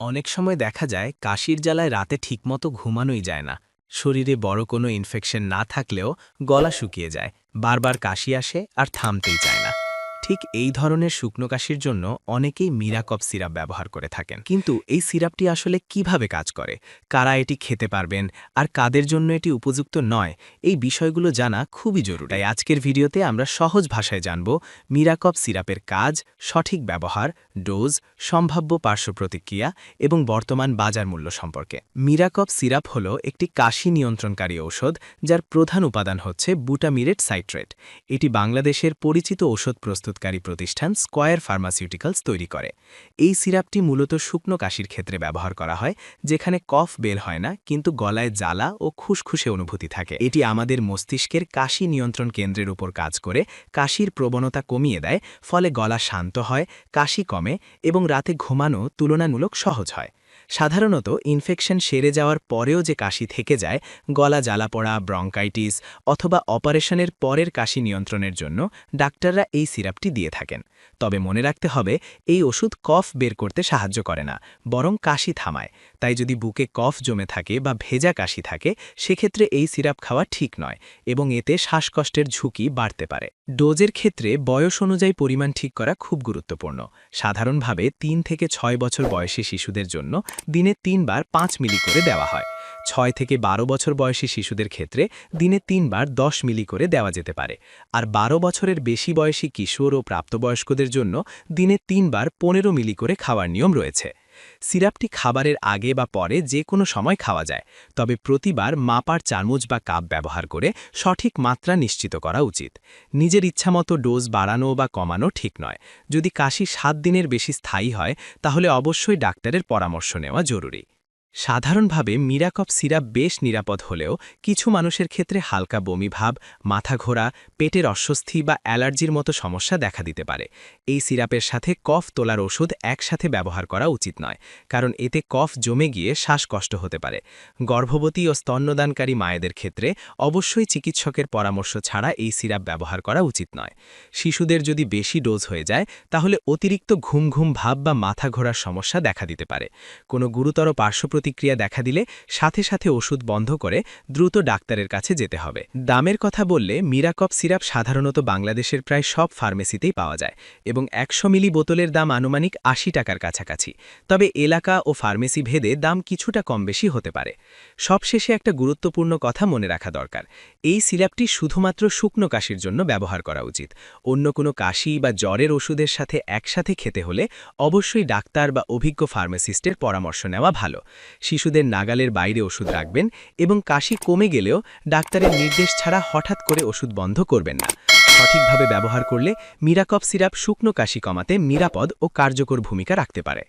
অনেক সময় দেখা যায়, কাশির জ্বালায় রাতে ঠিকমতো ঘুমানোই যায় না। শরীরে বড় কোনো ইনফেকশন না থাকলেও গলা শুকিয়ে যায়। বারবার কাশি আসে আর থামতেই চায় না। ঠিক এই ধরনের শুকনো কাশির জন্য অনেকেই মিরাকপ সিরাপ ব্যবহার করে থাকেন। কিন্তু এই সিরাপটি আসলে কীভাবে কাজ করে? কারা এটি খেতে পারবেন? আর কাদের জন্য এটি উপযুক্ত নয়? এই বিষয়গুলো জানা খুবই জরুরি। তাই আজকের ভিডিওতে আমরা সহজ ভাষায় জানব মিরাকপ সিরাপের কাজ, সঠিক ব্যবহার, ডোজ, সম্ভাব্য পার্শ্ব প্রতিক্রিয়া এবং বর্তমান বাজার মূল্য সম্পর্কে। মিরাকপ সিরাপ হল একটি কাশি নিয়ন্ত্রণকারী ঔষধ যার প্রধান উপাদান হচ্ছে বুটামিরেট সাইট্রেট। এটি বাংলাদেশের পরিচিত ঔষধ প্রস্তুতকারী প্রতিষ্ঠান স্কয়ার ফার্মাসিউটিক্যালস তৈরি করে। এই সিরাপটি মূলত শুকনো কাশির ক্ষেত্রে ব্যবহার করা হয়, যেখানে কফ বের হয় না, কিন্তু গলায় জ্বালা ও খুশখুশে অনুভূতি থাকে। এটি আমাদের মস্তিষ্কের কাশি নিয়ন্ত্রণ কেন্দ্রের উপর কাজ করে, কাশির প্রবণতা কমিয়ে দেয়, ফলে গলা শান্ত হয়, কাশি কমে এবং রাতে ঘুমানো তুলনামূলক সহজ হয়। সাধারণত ইনফেকশন সেরে যাওয়ার পরেও যে কাশি থেকে যায়, গলা জ্বালা পড়া ব্রঙ্কাইটিস অথবা অপারেশনের পরের কাশি নিয়ন্ত্রণের জন্য ডাক্তাররা এই সিরাপটি দিয়ে থাকেন। তবে মনে রাখতে হবে, এই ওষুধ কফ বের করতে সাহায্য করে না, বরং কাশি থামায়। তাই যদি বুকে কফ জমে থাকে বা ভেজা কাশি থাকে, সেক্ষেত্রে এই সিরাপ খাওয়া ঠিক নয় এবং এতে শ্বাসকষ্টের ঝুঁকি বাড়তে পারে। ডোজের ক্ষেত্রে বয়স অনুযায়ী পরিমাণ ঠিক করা খুব গুরুত্বপূর্ণ। সাধারণভাবে তিন থেকে ছয় বছর বয়সী শিশুদের জন্য দিনে তিনবার পাঁচ মিলি করে দেওয়া হয়। ছয় থেকে বারো বছর বয়সী শিশুদের ক্ষেত্রে দিনে তিনবার দশ মিলি করে দেওয়া যেতে পারে। আর বারো বছরের বেশি বয়সী কিশোর ও প্রাপ্তবয়স্কদের জন্য দিনে তিনবার পনেরো মিলি করে খাওয়ার নিয়ম রয়েছে। সিরাপটি খাবারের আগে বা পরে যে কোনো সময় খাওয়া যায়, তবে প্রতিবার মাপার চামচ বা কাপ ব্যবহার করে সঠিক মাত্রা নিশ্চিত করা উচিত। নিজের ইচ্ছামতো ডোজ বাড়ানো বা কমানো ঠিক নয়। যদি কাশি সাত দিনের বেশি স্থায়ী হয়, তাহলে অবশ্যই ডাক্তারের পরামর্শ নেওয়া জরুরি। সাধারণভাবে মিরাকপ সিরাপ বেশ নিরাপদ হলেও কিছু মানুষের ক্ষেত্রে হালকা বমি ভাব, মাথা ঘোরা, পেটের অস্বস্তি বা অ্যালার্জির মতো সমস্যা দেখা দিতে পারে। এই সিরাপের সাথে কফ তোলার ওষুধ একসাথে ব্যবহার করা উচিত নয়, কারণ এতে কফ জমে গিয়ে শ্বাসকষ্ট হতে পারে। গর্ভবতী ও স্তন্যদানকারী মায়েদের ক্ষেত্রে অবশ্যই চিকিৎসকের পরামর্শ ছাড়া এই সিরাপ ব্যবহার করা উচিত নয়। শিশুদের যদি বেশি ডোজ হয়ে যায়, তাহলে অতিরিক্ত ঘুম ঘুম ভাব বা মাথা ঘোরার সমস্যা দেখা দিতে পারে। কোনো গুরুতর পার্শ্ব প্রতিক্রিয়া দেখা দিলে সাথে সাথে ওষুধ বন্ধ করে দ্রুত ডাক্তারের কাছে যেতে হবে। দামের কথা বললে মিরাকপ সিরাপ সাধারণত বাংলাদেশের প্রায় সব ফার্মেসিতেই পাওয়া যায় এবং একশো মিলি বোতলের দাম আনুমানিক আশি টাকার কাছাকাছি। তবে এলাকা ও ফার্মেসি ভেদে দাম কিছুটা কম বেশি হতে পারে। সবশেষে একটা গুরুত্বপূর্ণ কথা মনে রাখা দরকার। এই সিরাপটি শুধুমাত্র শুকনো কাশির জন্য ব্যবহার করা উচিত। অন্য কোনো কাশি বা জ্বরের ওষুধের সাথে একসাথে খেতে হলে অবশ্যই ডাক্তার বা অভিজ্ঞ ফার্মাসিস্টের পরামর্শ নেওয়া ভালো। শিশুদের নাগালের বাইরে ওষুধ রাখবেন এবং কাশি কমে গেলেও ডাক্তারের নির্দেশ ছাড়া হঠাৎ করে ওষুধ বন্ধ করবেন না। সঠিকভাবে ব্যবহার করলে মিরাকপ সিরাপ শুকনো কাশি কমাতে নিরাপদ ও কার্যকর ভূমিকা রাখতে পারে।